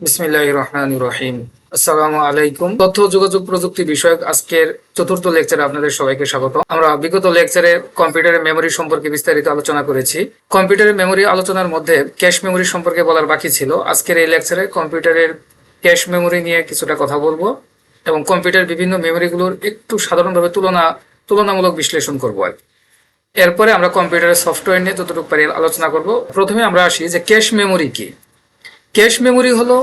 বিসমিল্লাহ রহমান রহিম আসসালামু আলাইকুম তথ্য যোগাযোগ প্রযুক্তি বিষয়ক আজকের চতুর্থ লেকচারে আপনাদের সবাইকে স্বাগত। আমরা বিগত লেকচারে কম্পিউটারের মেমরি সম্পর্কে বিস্তারিত আলোচনা করেছি। কম্পিউটারের মেমরি আলোচনার মধ্যে ক্যাশ মেমরি সম্পর্কে বলার বাকি ছিল। আজকের এই লেকচারে কম্পিউটারের ক্যাশ মেমরি নিয়ে কিছুটা কথা বলব এবং কম্পিউটার বিভিন্ন মেমরিগুলোর একটু সাধারণভাবে তুলনা, তুলনামূলক বিশ্লেষণ করব আর এরপরে আমরা কম্পিউটারের সফটওয়্যার নিয়ে যতটুকু পারি আলোচনা করব। প্রথমে আমরা আসি যে ক্যাশ মেমরি কি। ক্যাশ মেমরি হলো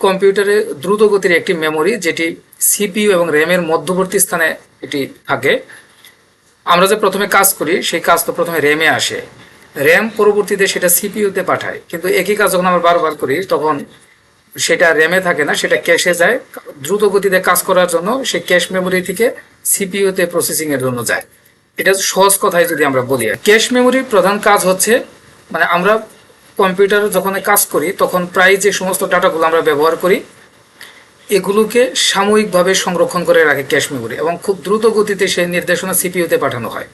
কম্পিউটারে দ্রুত গতির একটি মেমরি, যেটি সিপিইউ এবং র্যামের মধ্যবর্তী স্থানে এটি থাকে। আমরা যে প্রথমে কাজ করি, সেই কাজ তো প্রথমে র্যামে আসে। র্যাম পরবর্তীতে সেটা সিপিইউতে পাঠায়। কিন্তু একই কাজ যখন আমরা বারবার করি, তখন সেটা র্যামে থাকে না, সেটা ক্যাশে যায়। দ্রুত গতিতে কাজ করার জন্য সেই ক্যাশ মেমরি থেকে সিপিইউতে প্রসেসিং এর জন্য যায়। এটা সহজ কথায় যদি আমরা বলি। ক্যাশ মেমরির প্রধান কাজ হচ্ছে মানে আমরা কম্পিউটারে যখন কাজ করি, তখন প্রায় যে সমস্ত ডাটাগুলো আমরা ব্যবহার করি, এগুলোকে সাময়িকভাবে সংরক্ষণ করে রাখে ক্যাশ মেমোরি এবং খুব দ্রুত গতিতে সেই নির্দেশনা সিপিইউতে পাঠানো হয়।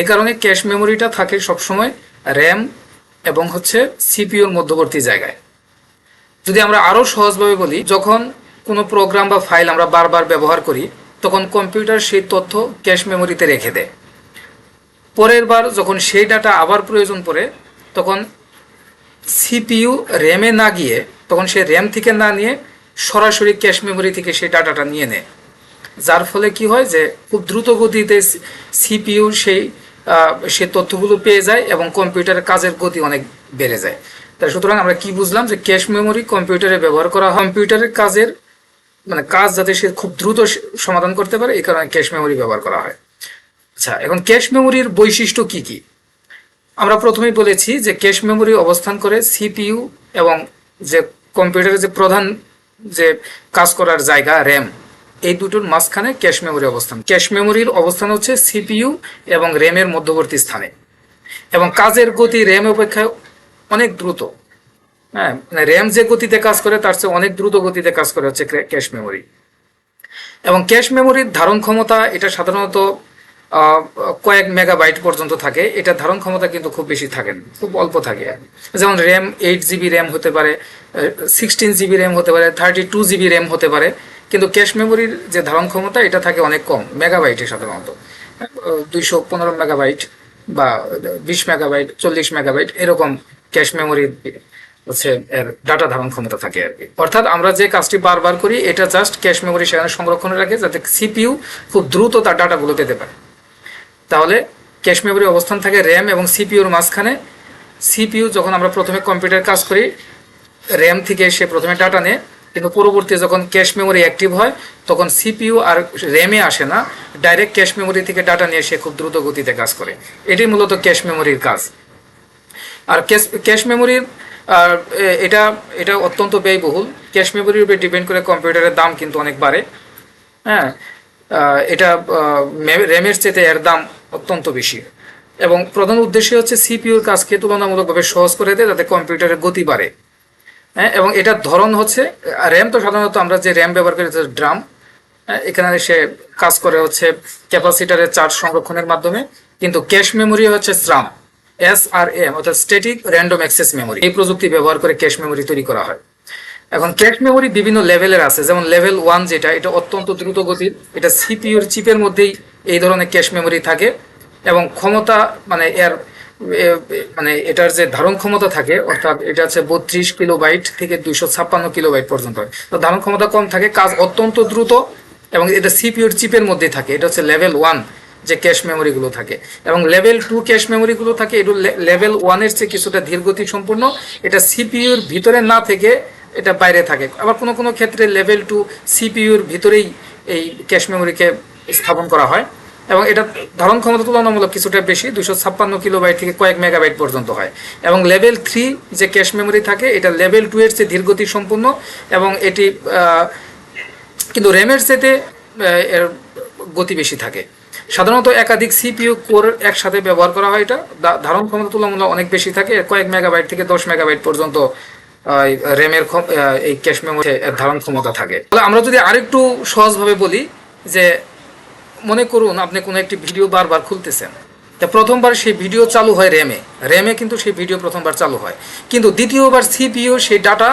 এই কারণে ক্যাশ মেমোরিটা থাকে সবসময় র্যাম এবং হচ্ছে সিপিইউর মধ্যবর্তী জায়গায়। যদি আমরা আরও সহজভাবে বলি, যখন কোনো প্রোগ্রাম বা ফাইল আমরা বারবার ব্যবহার করি, তখন কম্পিউটার সেই তথ্য ক্যাশ মেমোরিতে রেখে দেয়। পরের বার যখন সেই ডাটা আবার প্রয়োজন পড়ে, তখন সিপিইউ র্যামে না গিয়ে তখন সে র্যাম থেকে না নিয়ে সরাসরি ক্যাশ মেমোরি থেকে সেই ডাটাটা নিয়ে নেয়। যার ফলে কি হয় যে খুব দ্রুত গতিতে সিপিইউ সেই সে তথ্যগুলো পেয়ে যায় এবং কম্পিউটারের কাজের গতি অনেক বেড়ে যায়। তাই সুতরাং আমরা কি বুঝলাম যে ক্যাশ মেমোরি কম্পিউটারে ব্যবহার করা কম্পিউটারের কাজের মানে কাজ যাতে সে খুব দ্রুত সমাধান করতে পারে, এই কারণে ক্যাশ মেমরি ব্যবহার করা হয়। আচ্ছা এখন ক্যাশ মেমোরির বৈশিষ্ট্য কি কি? আমরা প্রথমেই বলেছি যে ক্যাশ মেমোরি অবস্থান করে সিপিইউ এবং যে কম্পিউটারের যে প্রধান যে কাজ করার জায়গা র্যাম এই দুটোর মাঝখানে ক্যাশ মেমোরি অবস্থান। ক্যাশ মেমোরির অবস্থান হচ্ছে সিপিইউ এবং র্যামের মধ্যবর্তী স্থানে। এবং কাজের গতি র্যাম অপেক্ষায় অনেক দ্রুত। হ্যাঁ মানে র্যাম যে গতিতে কাজ করে, তার চেয়ে অনেক দ্রুত গতিতে কাজ করে হচ্ছে ক্যাশ মেমোরি এবং ক্যাশ মেমোরির ধারণ ক্ষমতা, এটা সাধারণত কয়েক মেগাবাইট পর্যন্ত থাকে। এটা ধারণ ক্ষমতা কিন্তু খুব বেশি থাকে খুব অল্প থাকে। যেমন র্যাম এইট জিবি র্যাম হতে পারে সিক্সটিন জিবি র্যাম হতে পারে থার্টি টু জিবি র্যাম হতে পারে। কিন্তু ক্যাশ মেমোরির যে ধারণ ক্ষমতা, এটা থাকে অনেক কম মেগাবাইটে সাধারণত দুইশো পনেরো মেগাবাইট বা বিশ মেগাবাইট চল্লিশ মেগাবাইট এরকম ক্যাশ মেমোরি হচ্ছে এর ডাটা ধারণ ক্ষমতা থাকে আর কি। অর্থাৎ আমরা যে কাজটি বারবার করি, এটা জাস্ট ক্যাশ মেমোরি সেখানে সংরক্ষণে রাখে যাতে সিপিইউ খুব দ্রুত তার ডাটাগুলো পেতে পারে। তাহলে ক্যাশ মেমোরি অবস্থান থাকে র্যাম এবং সিপিইউর মাঝখানে। সিপিইউ যখন আমরা প্রথমে কম্পিউটার কাজ করি, র্যাম থেকে সে প্রথমে ডাটা নেয়। কিন্তু পরবর্তী যখন ক্যাশ মেমোরি অ্যাক্টিভ হয়, তখন সিপিইউ আর র্যামে আসে না। ডাইরেক্ট ক্যাশ মেমোরি থেকে ডাটা নিয়ে সে খুব দ্রুত গতিতে কাজ করে। এটি মূলত ক্যাশ মেমোরির কাজ। আর ক্যাশ ক্যাশ মেমোরির, আর এটা এটা অত্যন্ত ব্যয়বহুল। ক্যাশ মেমোরির উপরে ডিপেন্ড করে কম্পিউটারের দাম কিন্তু অনেক বাড়ে। হ্যাঁ এটা র্যামের চেতে এর দাম অত্যন্ত বেশি। এবং প্রধান উদ্দেশ্য হচ্ছে সিপিইউর কাজকে তুলনামূলকভাবে সহজ করে দেয়, যাতে কম্পিউটারের গতি বাড়ে। হ্যাঁ এবং এটার ধরন হচ্ছে র্যাম তো সাধারণত আমরা যে র্যাম ব্যবহার করি ড্রাম এখানে সে কাজ করে হচ্ছে ক্যাপাসিটারের চার্জ সংরক্ষণের মাধ্যমে, কিন্তু ক্যাশ মেমোরি হচ্ছে স্রাম এস আর এম অর্থাৎ স্ট্যাটিক র্যান্ডম অ্যাক্সেস মেমোরি। এই প্রযুক্তি ব্যবহার করে ক্যাশ মেমোরি তৈরি করা হয়। এখন ক্যাশ মেমোরি বিভিন্ন লেভেলের আছে, যেমন লেভেল ওয়ান যেটা, এটা অত্যন্ত দ্রুত গতির এটা সিপিইউর চিপের মধ্যেই এই ধরনের ক্যাশ মেমোরি থাকে এবং ক্ষমতা মানে এর মানে এটার যে ধারণ ক্ষমতা থাকে, অর্থাৎ এটা হচ্ছে বত্রিশ কিলোবাইট থেকে দুইশো ছাপ্পান্ন কিলোবাইট পর্যন্ত। হয় তো ধারণ ক্ষমতা কম থাকে, কাজ অত্যন্ত দ্রুত এবং এটা সিপিইউর চিপের মধ্যেই থাকে। এটা হচ্ছে লেভেল ওয়ান যে ক্যাশ মেমোরিগুলো থাকে। এবং লেভেল টু ক্যাশ মেমোরিগুলো থাকে, এটা লেভেল ওয়ানের চেয়ে কিছুটা ধীরগতি সম্পূর্ণ। এটা সিপিইউর ভিতরে না থেকে এটা বাইরে থাকে। আবার কোনো কোনো ক্ষেত্রে লেভেল টু সিপিইউর ভিতরেই এই ক্যাশ মেমোরিকে স্থাপন করা হয়। এবং এটা ধারণ ক্ষমতা তুলনামূলক কিছুটা বেশি দুশো ছাপ্পান্ন কিলোবাইট থেকে কয়েক মেগাবাইট পর্যন্ত হয়। এবং লেভেল থ্রি যে ক্যাশ মেমোরি থাকে, এটা লেভেল টু এর চেয়ে ধীরগতি সম্পূর্ণ এবং এটি কিন্তু র্যামের চেতে এর গতি বেশি থাকে। সাধারণত একাধিক সিপিইউ কোর একসাথে ব্যবহার করা হয় এটা। ধারণ ক্ষমতা তুলনামূলক অনেক বেশি থাকে কয়েক মেগাবাইট থেকে দশ মেগাবাইট পর্যন্ত র্যামের এই ক্যাশ মেমোরি ধারণ ক্ষমতা থাকে। তাহলে আমরা যদি আরেকটু সহজভাবে বলি যে মনে করুন, আপনি কোনো একটি ভিডিও বারবার খুলতেছেন। তা প্রথমবার সেই ভিডিও চালু হয় র্যামে। র্যামে কিন্তু সেই ভিডিও প্রথমবার চালু হয়। কিন্তু দ্বিতীয়বার সিপিইউ সেই ডাটা,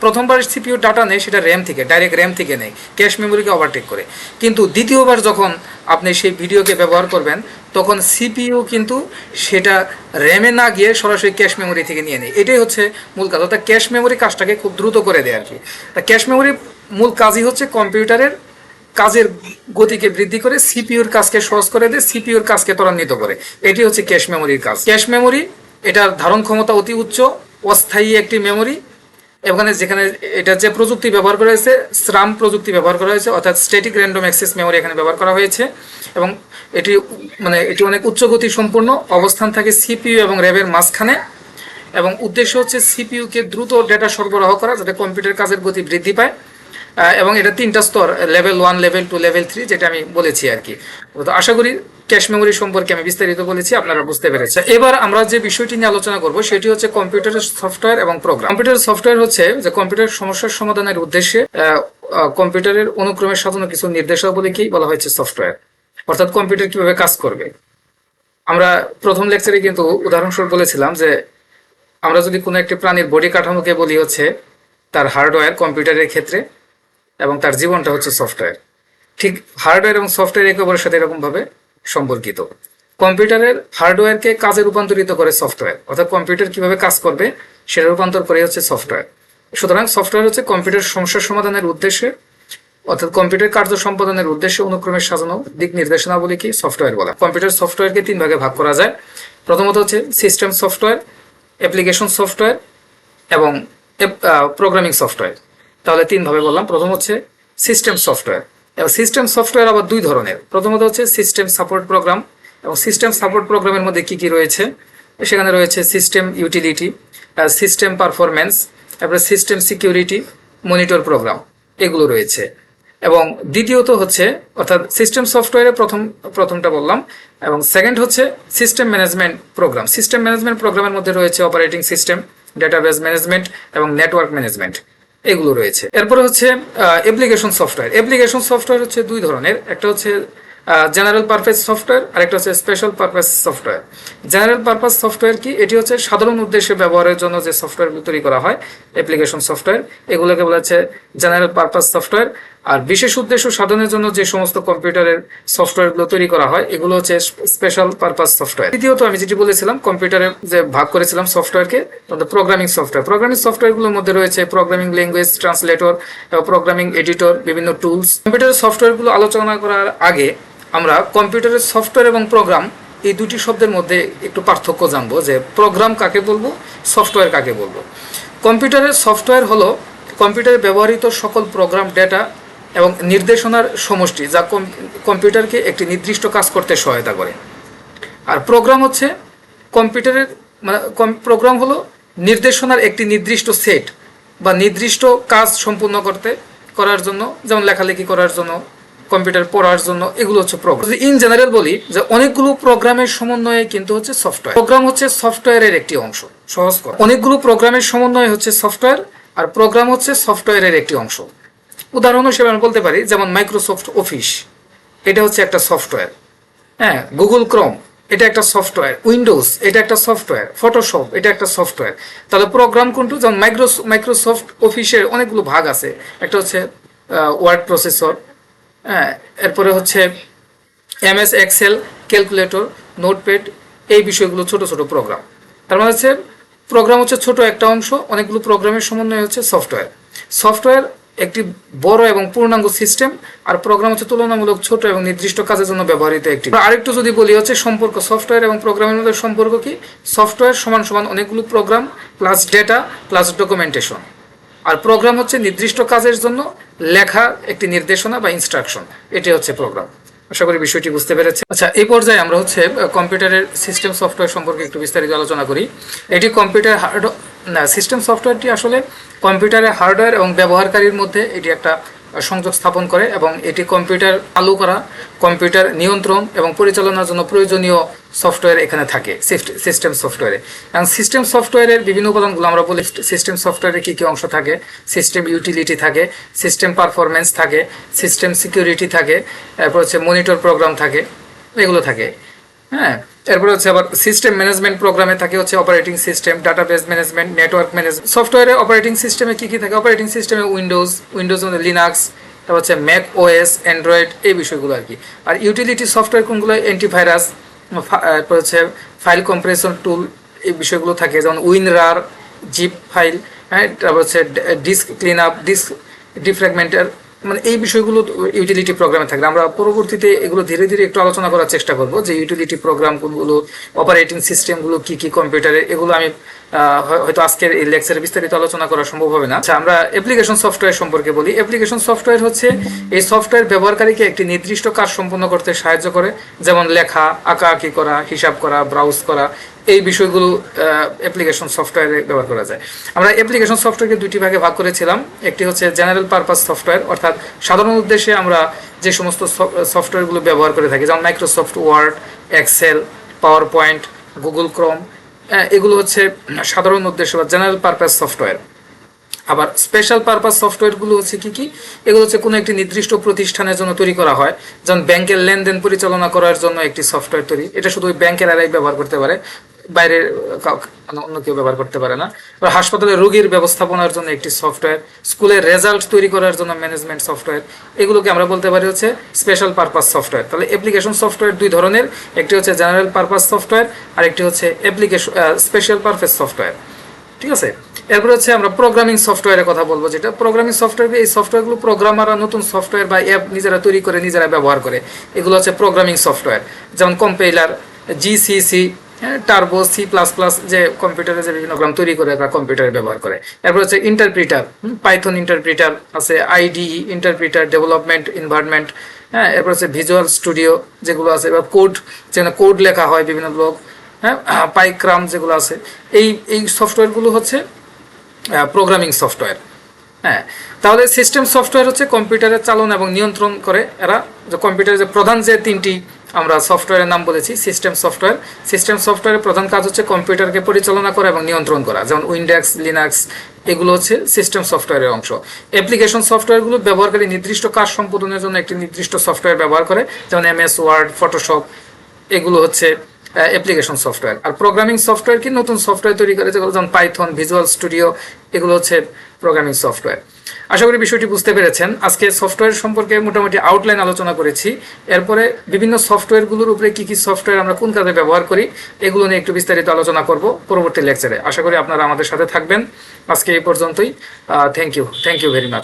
প্রথমবার সিপিইউ ডাটা নেয় সেটা র্যাম থেকে, ডাইরেক্ট র্যাম থেকে নেয়, ক্যাশ মেমোরিকে ওভারটেক করে। কিন্তু দ্বিতীয়বার যখন আপনি সেই ভিডিওকে ব্যবহার করবেন, তখন সিপিইউ কিন্তু সেটা র্যামে না গিয়ে সরাসরি ক্যাশ মেমোরি থেকে নিয়ে নেয়। এটাই হচ্ছে মূল কাজ। অর্থাৎ ক্যাশ মেমোরি কাজটাকে খুব দ্রুত করে দেয় আর কি। তা ক্যাশ মেমোরি মূল কাজই হচ্ছে কম্পিউটারের কাজের গতিকে বৃদ্ধি করে সিপিইউর কাজকে সহজ করে দেয় সিপিউর কাজকে ত্বরান্বিত করে। এটি হচ্ছে ক্যাশ মেমোরির কাজ। ক্যাশ মেমোরি, এটার ধারণ ক্ষমতা অতি উচ্চ, অস্থায়ী একটি মেমোরি, এখানে যেখানে এটা যে প্রযুক্তি ব্যবহার করা হয়েছে স্রাম প্রযুক্তি ব্যবহার করা হয়েছে, অর্থাৎ স্ট্যাটিক র্যান্ডম অ্যাক্সেস মেমোরি এখানে ব্যবহার করা হয়েছে। এবং এটি মানে এটি অনেক উচ্চ গতি সম্পূর্ণ অবস্থান থাকে সিপিইউ এবং র্যাবের মাঝখানে। এবং উদ্দেশ্য হচ্ছে সিপিইউকে দ্রুত ডেটা সরবরাহ করা, যাতে কম্পিউটার কাজের গতি বৃদ্ধি পায়। এবং এটা তিনটা স্তর level one level two level three যেটা আমি বলেছি আর কি। তো আশা করি ক্যাশ মেমোরি সম্পর্কে আমি বিস্তারিত বলেছি, আপনারা বুঝতে পেরেছেন। এবার আমরা যে বিষয়টি নিয়ে আলোচনা করব, সেটি হচ্ছে কম্পিউটারের সফটওয়্যার এবং প্রোগ্রাম কম্পিউটার সফটওয়্যার হচ্ছে যে কম্পিউটার সমস্যার সমাধানের উদ্দেশ্যে কম্পিউটারের অনুক্রমে সাজানো কিছু নির্দেশাবলীকেই বলা হয়েছে সফটওয়্যার অর্থাৎ কম্পিউটার কীভাবে কাজ করবে। আমরা প্রথম লেকচারে কিন্তু উদাহরণস্বরূপ বলেছিলাম যে, আমরা যদি কোনো একটি প্রাণীর বডি কাঠামোকে বলি হচ্ছে, তার হার্ডওয়্যার কম্পিউটারের ক্ষেত্রে এবং তার জীবনটা হচ্ছে সফটওয়্যার। ঠিক হার্ডওয়্যার এবং সফটওয়্যার একে অপরের সাথে এরকমভাবে সম্পর্কিত। কম্পিউটারের হার্ডওয়্যারকে কাজে রূপান্তরিত করে সফটওয়্যার, অর্থাৎ কম্পিউটার কীভাবে কাজ করবে সেটা রূপান্তর করে হচ্ছে সফটওয়্যার। সুতরাং সফটওয়্যার হচ্ছে কম্পিউটার সমস্যা সমাধানের উদ্দেশ্যে, অর্থাৎ কম্পিউটার কার্য সম্পাদনের উদ্দেশ্যে অনুক্রমে সাজানো দিক নির্দেশনাবলীকে সফটওয়্যার বলা। কম্পিউটার সফটওয়্যারকে তিন ভাগে ভাগ করা যায়। প্রথমত হচ্ছে সিস্টেম সফটওয়্যার, অ্যাপ্লিকেশন সফটওয়্যার এবং প্রোগ্রামিং সফটওয়্যার। তাহলে তিন ভাবে বললাম। প্রথম হচ্ছে সিস্টেম সফটওয়্যার এবং সিস্টেম সফটওয়্যার আবার দুই ধরনের। প্রথমত হচ্ছে সিস্টেম সাপোর্ট প্রোগ্রাম এবং সিস্টেম সাপোর্ট প্রোগ্রামের মধ্যে কি কি রয়েছে? সেখানে রয়েছে সিস্টেম ইউটিলিটি সিস্টেম পারফরমেন্স তারপরে সিস্টেম সিকিউরিটি মনিটর প্রোগ্রাম এগুলো রয়েছে। এবং দ্বিতীয়ত হচ্ছে, অর্থাৎ সিস্টেম সফটওয়্যারে প্রথম, প্রথমটা বললাম। এবং সেকেন্ড হচ্ছে system management program system management প্রোগ্রামের মধ্যে রয়েছে অপারেটিং সিস্টেম ডেটাবেস ম্যানেজমেন্ট এবং নেটওয়ার্ক ম্যানেজমেন্ট এগুলো রয়েছে। এরপরে হচ্ছে অ্যাপ্লিকেশন সফটওয়্যার অ্যাপ্লিকেশন সফটওয়্যার হচ্ছে দুই ধরনের। একটা হচ্ছে জেনারেল পারপাস সফটওয়্যার আর একটা হচ্ছে special purpose software general purpose software কি? এটি হচ্ছে সাধারণ উদ্দেশ্যে ব্যবহারের জন্য যে সফটওয়্যারগুলো তৈরি করা হয় অ্যাপ্লিকেশন সফটওয়্যার এগুলোকে বলা হচ্ছে জেনারেল পারপাস সফটওয়্যার আর বিশেষ উদ্দেশ্য সাধনের জন্য যে সমস্ত কম্পিউটারের সফটওয়্যারগুলো তৈরি করা হয়, এগুলো হচ্ছে স্পেশাল পারপাস সফটওয়্যার দ্বিতীয়ত আমি যেটি বলেছিলাম, কম্পিউটারে যে ভাগ করেছিলাম সফটওয়্যারকে, তাদের প্রোগ্রামিং সফটওয়্যার প্রোগ্রামিং সফটওয়্যারগুলোর মধ্যে রয়েছে programming language translator programming editor বিভিন্ন টুলস কম্পিউটারের সফটওয়্যারগুলো আলোচনা করার আগে আমরা কম্পিউটারের সফটওয়্যার এবং প্রোগ্রাম এই দুটি শব্দের মধ্যে একটু পার্থক্য জানব, যে প্রোগ্রাম কাকে বলব সফটওয়্যার কাকে বলব। কম্পিউটারের সফটওয়্যার হলো কম্পিউটারে ব্যবহৃত সকল প্রোগ্রাম ডেটা এবং নির্দেশনার সমষ্টি, যা কম- কম্পিউটারকে একটি নির্দিষ্ট কাজ করতে সহায়তা করে। আর প্রোগ্রাম হচ্ছে কম্পিউটারের মানে প্রোগ্রাম হলো নির্দেশনার একটি নির্দিষ্ট সেট বা নির্দিষ্ট কাজ সম্পূর্ণ করতে, করার জন্য, যেমন লেখালেখি করার জন্য, কম্পিউটার পড়ার জন্য, এগুলো হচ্ছে প্রোগ্রাম। ইন জেনারেল বলি, যে অনেকগুলো প্রোগ্রামের সমন্বয়ে কিন্তু হচ্ছে সফটওয়্যার। প্রোগ্রাম হচ্ছে সফটওয়্যারের একটি অংশ, সহজ অনেকগুলো প্রোগ্রামের সমন্বয়ে হচ্ছে সফটওয়্যার, আর প্রোগ্রাম হচ্ছে সফটওয়্যারের একটি অংশ। উদাহরণ হিসেবে আমি বলতে পারি, যেমন মাইক্রোসফট অফিস এটা হচ্ছে একটা সফটওয়্যার হ্যাঁ গুগল ক্রম এটা একটা সফটওয়্যার উইন্ডোজ এটা একটা সফটওয়্যার ফটোশপ এটা একটা সফটওয়্যার তাহলে প্রোগ্রাম কোনটু? যেমন মাইক্রো মাইক্রোসফট অফিসের অনেকগুলো ভাগ আছে। একটা হচ্ছে ওয়ার্ড প্রসেসর হ্যাঁ এরপরে হচ্ছে এমএস এক্সেল ক্যালকুলেটর নোটপ্যাড এই বিষয়গুলো ছোট ছোট প্রোগ্রাম তার মানে হচ্ছে প্রোগ্রাম হচ্ছে ছোট একটা অংশ, অনেকগুলো প্রোগ্রামের সমন্বয় হচ্ছে সফটওয়্যার সফটওয়্যার একটি বড় এবং পূর্ণাঙ্গ সিস্টেম, আর প্রোগ্রাম হচ্ছে তুলনামূলক ছোট এবং নির্দিষ্ট কাজের জন্য ব্যবহৃত একটি। আরেকটু যদি বলি হচ্ছে সম্পর্ক সফটওয়্যার এবং প্রোগ্রামের মধ্যে সম্পর্ক কি? সফটওয়্যার সমান সমান অনেকগুলো program plus data plus documentation আর প্রোগ্রাম হচ্ছে নির্দিষ্ট কাজের জন্য লেখা একটি নির্দেশনা বা ইনস্ট্রাকশন এটি হচ্ছে প্রোগ্রাম আশা করি বিষয়টি বুঝতে পেরেছে আচ্ছা এই পর্যায়ে আমরা হচ্ছে কম্পিউটারের সিস্টেম সফটওয়্যার সম্পর্কে একটু বিস্তারিত আলোচনা করি। এটি কম্পিউটার হার্ড সিস্টেম সফটওয়্যারটি আসলে কম্পিউটারের হার্ডওয়্যার এবং ব্যবহারকারীর মধ্যে এটি একটা সংযোগ স্থাপন করে এবং এটি কম্পিউটার চালু করা কম্পিউটার নিয়ন্ত্রণ এবং পরিচালনার জন্য প্রয়োজনীয় সফটওয়্যার এখানে থাকে সিস্টেম সফটওয়্যারে এবং সিস্টেম সফটওয়্যারের বিভিন্ন উপাদানগুলো আমরা বলি সিস্টেম সফটওয়্যারে কী কী অংশ থাকে সিস্টেম ইউটিলিটি থাকে সিস্টেম পারফরমেন্স থাকে সিস্টেম সিকিউরিটি থাকে, তারপর হচ্ছে মনিটর প্রোগ্রাম থাকে, এগুলো থাকে হ্যাঁ? এরপরে হচ্ছে আবার সিস্টেম ম্যানেজমেন্ট প্রোগ্রামে থাকে হচ্ছে operating system database management network management সফটওয়্যারে অপারেটিং সিস্টেমে কি কি থাকে? অপারেটিং সিস্টেমে উইন্ডোজ উইন্ডোজ মধ্যে লিনাক্স তারপর হচ্ছে ম্যাক ওএস অ্যান্ড্রয়েড এই বিষয়গুলো আর কি আর ইউটিলিটি সফটওয়্যার কোনগুলো? অ্যান্টিভাইরাস তারপর হচ্ছে ফাইল কম্প্রেশন টুল এই বিষয়গুলো থাকে, যেমন উইনরার জিপ ফাইল হ্যাঁ? তারপর হচ্ছে disk clean up disk defragmenter মানে এই বিষয়গুলো ইউটিলিটি প্রোগ্রামে থাকবে। আমরা পরবর্তীতে এগুলো ধীরে ধীরে একটু আলোচনা করার চেষ্টা করব যে ইউটিলিটি প্রোগ্রামগুলো অপারেটিং সিস্টেমগুলো কি কি কম্পিউটারে এগুলো আমি হয়তো আজকের এই লেকচারে বিস্তারিত আলোচনা করা সম্ভব হবে না। আচ্ছা আমরা অ্যাপ্লিকেশন সফটওয়্যার সম্পর্কে বলি। অ্যাপ্লিকেশন সফটওয়্যার হচ্ছে এই সফটওয়্যার ব্যবহারকারীকে একটি নির্দিষ্ট কাজ সম্পন্ন করতে সাহায্য করে, যেমন লেখা, আঁকা, আঁকি করা, হিসাব করা ব্রাউজ করা, এই বিষয়গুলো অ্যাপ্লিকেশন সফটওয়্যারে ব্যবহার করা যায়। আমরা অ্যাপ্লিকেশন সফটওয়্যারকে দুটি ভাগে ভাগ করেছিলাম। একটি হচ্ছে জেনারেল পারপাস সফটওয়্যার অর্থাৎ সাধারণ উদ্দেশ্যে আমরা যে সমস্ত সফটওয়্যারগুলো ব্যবহার করে থাকি, যেমন Microsoft Word Excel PowerPoint Google Chrome এগুলো হচ্ছে সাধারণ উদ্দেশ্য বা জেনারেল পারপাস সফটওয়্যার আবার স্পেশাল পারপাস সফটওয়্যারগুলো হচ্ছে কি কি? এগুলো হচ্ছে কোনো একটি নির্দিষ্ট প্রতিষ্ঠানের জন্য তৈরি করা হয়, যেমন ব্যাংকের লেনদেন পরিচালনা করার জন্য একটি সফটওয়্যার তৈরি। এটা শুধু ব্যাংকের এরাই ব্যবহার করতে পারে। বাইরের অন্য কেউ ব্যবহার করতে পারে না। এবার হাসপাতালে রোগীর ব্যবস্থাপনার জন্য একটি সফটওয়্যার, স্কুলের রেজাল্ট তৈরি করার জন্য ম্যানেজমেন্ট সফটওয়্যার, এগুলোকে আমরা বলতে পারি হচ্ছে স্পেশাল পারপাস সফটওয়্যার। তাহলে অ্যাপ্লিকেশন সফটওয়্যার দুই ধরনের, একটি হচ্ছে জেনারেল পারপাস সফটওয়্যার, আর একটি হচ্ছে অ্যাপ্লিকেশন স্পেশাল পারপাস সফটওয়্যার। ঠিক আছে? এরপর হচ্ছে আমরা প্রোগ্রামিং সফটওয়্যারের কথা বলব, যেটা প্রোগ্রামিং সফটওয়্যার এই সফটওয়্যারগুলো প্রোগ্রামাররা নতুন সফটওয়্যার বা অ্যাপ নিজেরা তৈরি করে, নিজেরা ব্যবহার করে। এগুলো হচ্ছে প্রোগ্রামিং সফটওয়্যার। যেমন কম্পাইলার জিসিসি হ্যাঁ টার্বো সি প্লাস প্লাস যে কম্পিউটারে যে বিভিন্ন প্রোগ্রাম তৈরি করে বা কম্পিউটারে ব্যবহার করে। এরপর হচ্ছে ইন্টারপ্রিটার পাইথন ইন্টারপ্রিটার আছে আইডিই ইন্টারপ্রিটার ডেভেলপমেন্ট এনভায়রনমেন্ট হ্যাঁ এরপর হচ্ছে ভিজুয়াল স্টুডিও যেগুলো আছে বা কোড যেখানে কোড লেখা হয় বিভিন্ন ব্লগ হ্যাঁ পাইক্রাম যেগুলো আছে, এই এই সফটওয়্যারগুলো হচ্ছে প্রোগ্রামিং সফটওয়্যার হ্যাঁ। তাহলে সিস্টেম সফটওয়্যার হচ্ছে কম্পিউটারের চালন এবং নিয়ন্ত্রণ করে এরা, যে কম্পিউটারের যে প্রধান যে তিনটি আমরা সফটওয়্যারের নাম বলেছি সিস্টেম সফটওয়্যার সিস্টেম সফটওয়্যারের প্রধান কাজ হচ্ছে কম্পিউটারকে পরিচালনা করা এবং নিয়ন্ত্রণ করা। যেমন উইন্ডেক্স লিনাক্স, এগুলো হচ্ছে সিস্টেম সফটওয়্যারের অংশ। অ্যাপ্লিকেশন সফটওয়্যারগুলো ব্যবহারকারী নির্দিষ্ট কাজ সম্পাদনের জন্য একটি নির্দিষ্ট সফটওয়্যার ব্যবহার করে, যেমন এমএস ওয়ার্ড ফটোশপ এগুলো হচ্ছে অ্যাপ্লিকেশন সফটওয়্যার আর প্রোগ্রামিং সফটওয়্যার কি? নতুন সফটওয়্যার তৈরি করে যেগুলো যেমন পাইথন ভিজুয়াল স্টুডিও এগুলো হচ্ছে প্রোগ্রামিং সফটওয়্যার আশা করি বিষয়টি বুঝতে পেরেছেন। আজকে সফটওয়্যার সম্পর্কে মোটামুটি আউটলাইন আলোচনা করেছি। এরপরে বিভিন্ন সফটওয়্যারগুলোর উপরে কি কি সফটওয়্যার আমরা কোন কাজে ব্যবহার করি, এগুলো নিয়ে একটু বিস্তারিত আলোচনা করব পরবর্তী লেকচারে আশা করি আপনারা আমাদের সাথে থাকবেন। আজকে এই পর্যন্তই। Thank you thank you very much